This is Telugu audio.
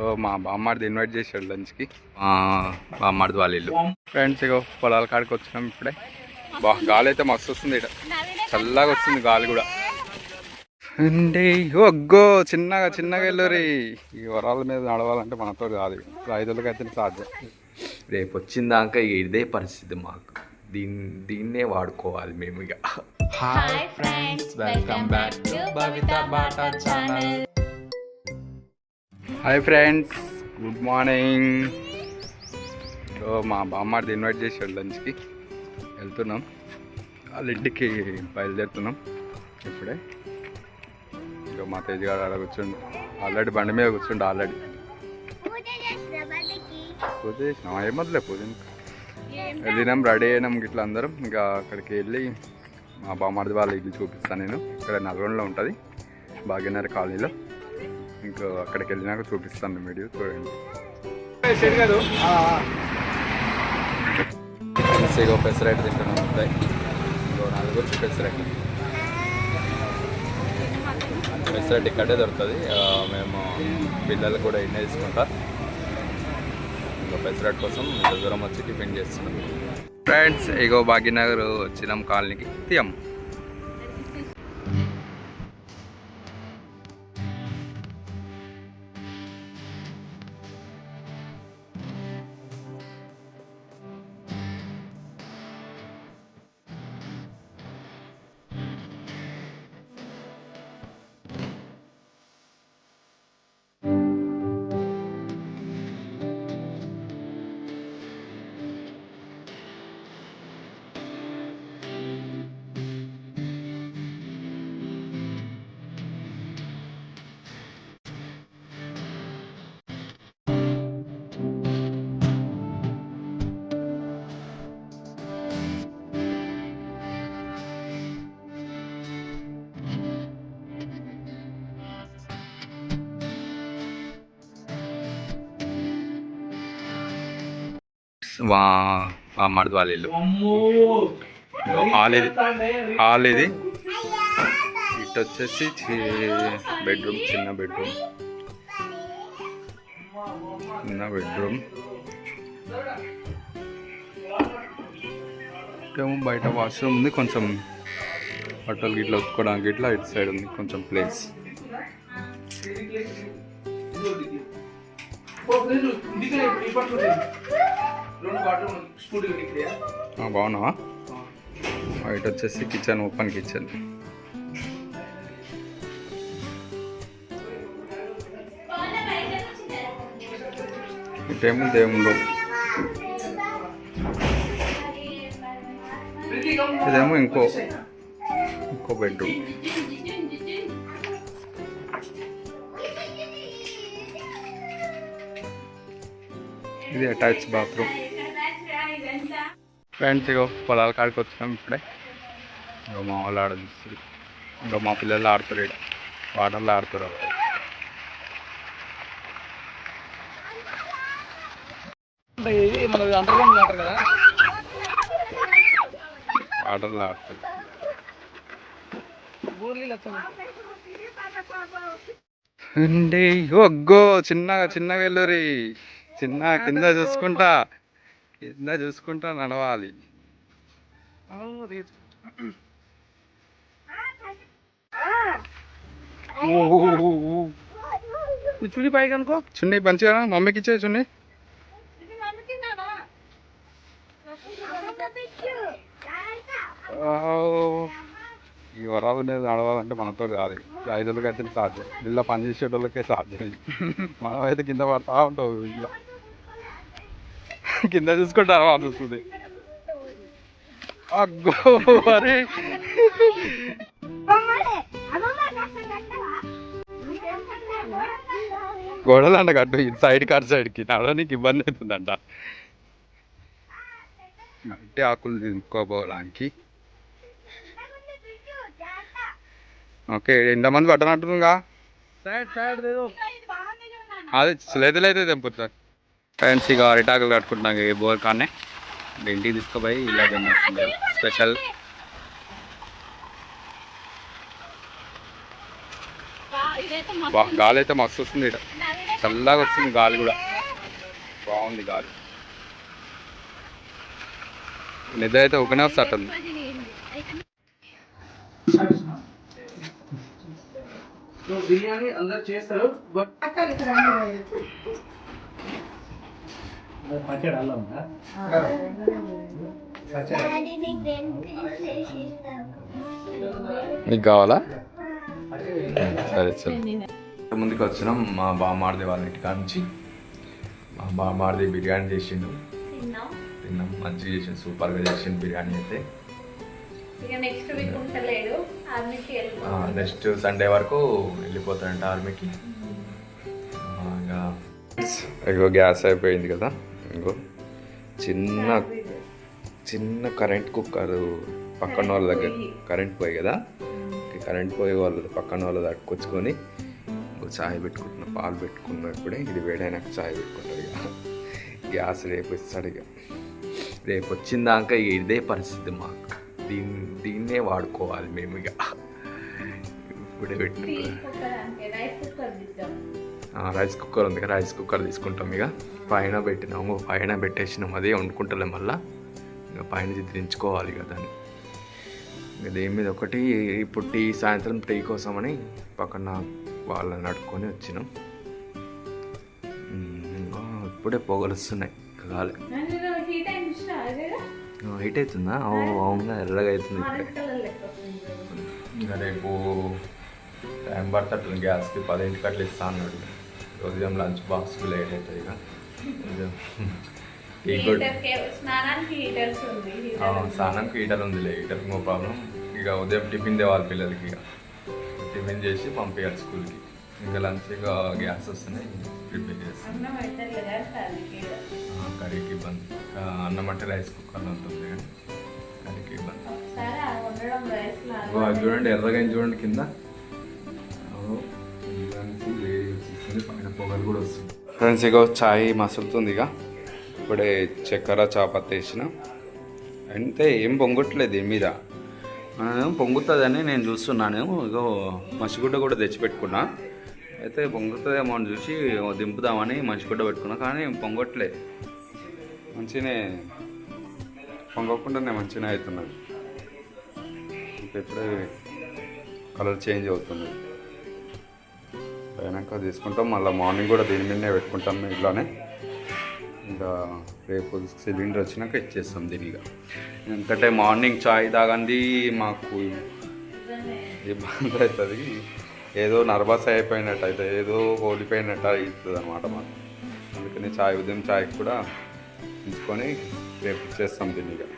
ఓ మా బామ్మాడిది ఇన్వైట్ చేశాడు లంచ్కి మా బామ్మాడిది వాళ్ళ ఇల్లు. ఫ్రెండ్స్ ఇగో పొలాల కాడికి వచ్చినాం ఇప్పుడే. బా గాలి అయితే మస్తు వస్తుంది ఇక్కడ చల్లగా వస్తుంది గాలి కూడా. అండి ఒగ్గో చిన్నగా చిన్నగా వెళ్ళరి ఈ వరాల మీద నడవాలంటే మనతో కాదు ఐదులకి అయితే సాధ్యం. రేపు వచ్చిందాక ఇదే పరిస్థితి మాకు. దీన్ని దీన్నే వాడుకోవాలి మేము ఇక hi friends welcome back to Bhavitha Bata channel hi friends good morning ఓ మా బామ్మాడిది ఇన్వైట్ చేశాడు లంచ్కి వెళ్తున్నాం. వాళ్ళ ఇంటికి బయలుదేరుతున్నాం ఇప్పుడే. ఇక మా తేజ్ గారు అలా కూర్చుండు. ఆల్రెడీ బండి మీద కూర్చుండు ఆల్రెడీ పూజ చేసినాం? ఏమొద్దులే పూజ. వెళ్ళినాం రెడీ అయినాం ఇట్లా అందరం. ఇంకా అక్కడికి వెళ్ళి మా బామ్మాడిది వాళ్ళ ఇల్లు చూపిస్తాను నేను. ఇక్కడ నల్గొండలో ఉంటుంది. భాగ్యనగర్ కాలనీలో. ఇంకా అక్కడికి వెళ్ళినాక చూపిస్తాను వీడియో చూడండి. ఇగో పెసరైట్ తింటున్నాం. ఉంటాయి. ఇంకో నలుగురు పెసరైట్ పెసరైట్ ఇక్కడే దొరుకుతుంది. మేము పిల్లలు కూడా ఇన్నే తీసుకుంటా ఇంకా పెసరైట్ కోసం ఇంత దూరం వచ్చి టిఫిన్ చేస్తున్నాం. ఫ్రెండ్స్ ఇగో భాగ్యనగర్ వచ్చినాం కాలనీకి. తీయం వా బామ్మాడిది వాళ్ళ ఇల్లు హాల్ ఇది హాల్ ఇది. ఇటు వచ్చేసి బెడ్రూమ్ చిన్న బెడ్రూమ్. చిన్న బెడ్రూమ్. ఏమో బయట వాష్రూమ్ ఉంది కొంచెం బట్టలు గిట్లా ఉతుకోవడానికి ఇట్లా ఇటు సైడ్ ఉంది కొంచెం ప్లేస్. బాగున్నావా? ఆ, ఇటు వచ్చేసి కిచెన్ ఓపెన్ కిచెన్. ఇటేమో దేవుళ్ళు ఇదేమో ఇంకో ఇంకో బెడ్రూమ్. ఇది అటాచ్ బాత్రూమ్. ఫ్రెండ్స్ ఇగో పొలాల కాడికి వచ్చినాం ఇప్పుడే. ఇగో మా వాళ్ళు ఆడ చూస్తారు ఇంకా మా పిల్లలు ఆడుతారు ఇక్కడ వాటర్లో ఆడుతారు వాటర్లో ఆడుతారు. అండి ఒగ్గో చిన్నగా చిన్నగా వెళ్ళరి చిన్న కింద చూసుకుంటా. కింద చూసుకుంటా నడవాలి. చుడి పైకి అనుకో. చున్నీ మంచిగా మమ్మీకి ఇచ్చే చున్నీ. ఈ వరాల మీద నడవాలంటే మనతో కాదు. ఐదులకి అయితే సాధ్యం. ఇళ్ళ పని చేసేటోళ్ళకే సాధ్యం. మనం అయితే కింద పడతా ఉంటావు ఇలా కింద చూసుకుంటా అలవాటు వస్తుంది అగ్గో అరే గోడలు అంట కట్టు ఈ సైడ్ కట్ సైడ్కి నడవడానికి ఇబ్బంది అవుతుందంట. అంటే ఆకులు తినుకోపోవడానికి ఓకే ఎంతమంది దేదో అది లేదులైతే తెంపుతారు. ఫ్రెండ్స్ ఇక అరిటాకులు కట్టుకుంటున్నాం ఈ బోర్ కానే ఇంటికి తీసుకుపోయి ఇలా స్పెషల్. గాలి అయితే మస్తు వస్తుంది ఇక్కడ చల్లగా వస్తుంది గాలి కూడా. బాగుంది గాలి. నిద్ర అయితే ఒకనే వస్తుంది బిర్యానీ అందరు చేస్తారు బట్ మీకు కావాలా? సరే సరే. ముందుకు వచ్చినాం మా బామ్మార్ది వాళ్ళ ఇంటి నుంచి. మా బామ్మార్ది బిర్యానీ చేసిండు. తిన్నాం. మంచిగా చేసిండు సూపర్గా చేసిండు బిర్యానీ అయితే. నెక్స్ట్ సండే వరకు వెళ్ళిపోతాడంట ఆర్మీకి. ఇగో గ్యాస్ అయిపోయింది కదా. ఇంకో చిన్న చిన్న కరెంట్ కుక్కర్ పక్కన వాళ్ళ దగ్గర కరెంట్ పోయి కదా? కరెంట్ పోయే వాళ్ళు పక్కన వాళ్ళ దట్టుకొచ్చుకొని ఇంకో చాయ్ పెట్టుకుంటున్నా పాలు పెట్టుకున్నా ఇప్పుడే ఇది వేడైనాక చాయ్ పెట్టుకుంటారు ఇక గ్యాస్ రేపు ఇస్తాడు ఇక రేపు వచ్చిందాక ఇక ఇదే పరిస్థితి మాకు దీన్ని దీన్నే వాడుకోవాలి మేము ఇక ఇప్పుడే పెట్టిన అంటే రైస్ కుక్కర్ ఉంది కదా రైస్ కుక్కర్ తీసుకుంటాం ఇక పైన పెట్టినాము పైన పెట్టేసినాం అదే వండుకుంటలేం మళ్ళా. ఇంకా పైన దించుకోవాలి ఇక దాన్ని. ఇక దేని మీద ఒకటి ఇప్పుడు టీ సాయంత్రం టీ కోసమని పక్కన వాళ్ళని నడుకొని వచ్చినాం. ఇంకా ఇప్పుడే పొగలు వస్తున్నాయి కాలే హీట్ అవుతుందా? అవునా ఎర్రగా అవుతుంది. ఇంకా రేపు టైం పడుతుంది గ్యాస్కి పదింటికి అట్లా ఇస్తా అన్నాడు. ఉదయం లంచ్ బాక్స్కి లేట్ అవుతుంది ఇక. స్నానానికి హీటర్ ఉందిలే హీటర్ నో ప్రాబ్లం ఇక ఉదయం టిఫిన్ తేవాలి పిల్లలకి ఇక. టిఫిన్ చేసి పంపించాలి స్కూల్కి. ఇంకా లంచ్ ఇక గ్యాస్ వస్తున్నాయి ప్రిపేర్ చేస్తాం. అన్నం పెడతారు కదా కర్రీకి ఇబ్బంది. అన్నం అంటే రైస్ కుక్కర్లో ఉంటుంది కానీ కర్రీకి ఇబ్బంది. అది చూడండి ఎర్రగా చూడండి కింద. ఓ, దానికి వేడి వచ్చేస్తుంది పైన పొగలు కూడా వస్తుంది ఫ్రెండ్స్ ఇక చాయ్ మసులుతుంది ఇక ఇప్పుడే చక్కెర చాపత్త వేసిన అంతే ఏం పొంగట్లేదు ఏం మీద. పొంగుతుందని నేను చూస్తున్నాను ఇగో మసిగుడ్డ కూడా తెచ్చిపెట్టుకున్నా అయితే పొంగుతుందేమో అని చూసి దింపుదామని మసిగుడ్డ పెట్టుకున్నా కానీ పొంగట్లే. మంచినే పొంగకుండానే మంచిగా అవుతున్నది. ఇప్పుడే కలర్ చేంజ్ అవుతుంది అయినాక తీసుకుంటాం. మళ్ళీ మార్నింగ్ కూడా దీని మీదనే పెట్టుకుంటాం ఇట్లానే ఇంకా రేపు సిలిండర్ వచ్చినాక ఇచ్చేస్తాం దీనిగా. ఎందుకంటే మార్నింగ్ చాయ్ తాగంది మాకు ఇబ్బంది అవుతుంది. ఏదో నర్వస్ అయిపోయినట్టు అయితే ఏదో ఓడిపోయినట్టు అవుతుంది అనమాట మాకు. అందుకని చాయ్ ఉదయం చాయ్ కూడా ఉంచుకొని రేపు ఇచ్చేస్తాం దీనిగా.